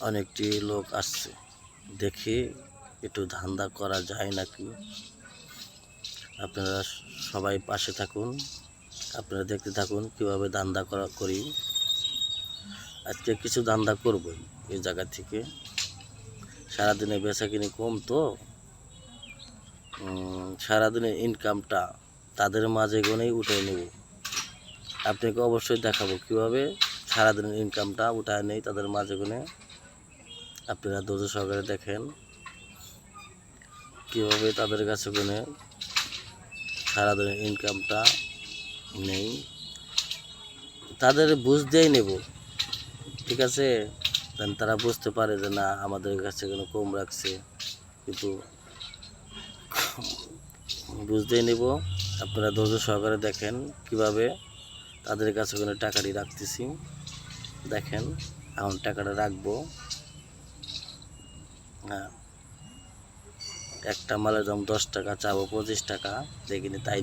অনেকটি লোক আসছে। দেখি একটু ধান্দা করা যায় নাকি? আপনারা সবাই পাশে থাকুন। আপনারা দেখতে থাকুন কীভাবে ধান্দা করা করি। আজকে কিছু ধান্দা করবই এই জায়গা থেকে। সারাদিনে বেচা কিনি কম তো। সারাদিনের ইনকামটা তাদের মাঝে গনেই উঠে নেব। আপনাকে অবশ্যই দেখাবো কীভাবে সারাদিনের ইনকামটা উঠায় নেই তাদের মাঝে গুনে। আপনারা ধৈর্য সহকারে দেখেন কীভাবে তাদের কাছে গুনে সারাদিনের ইনকামটা নেই। তাদের বুঝতেই নেব, ঠিক আছে? তারা বুঝতে পারে যে না, আমাদের কাছে কোনো কম রাখছে। কিন্তু বুঝতেই নেব, আপনারা ধৈর্য সহকারে দেখেন কীভাবে তাদের কাছে কোনো টাকাটি রাখতেছি। দেখেন, এখন টাকাটা রাখব। একটা মালের দাম দশ টাকা চাবো পঁচিশ টাকা দেখিনি তাই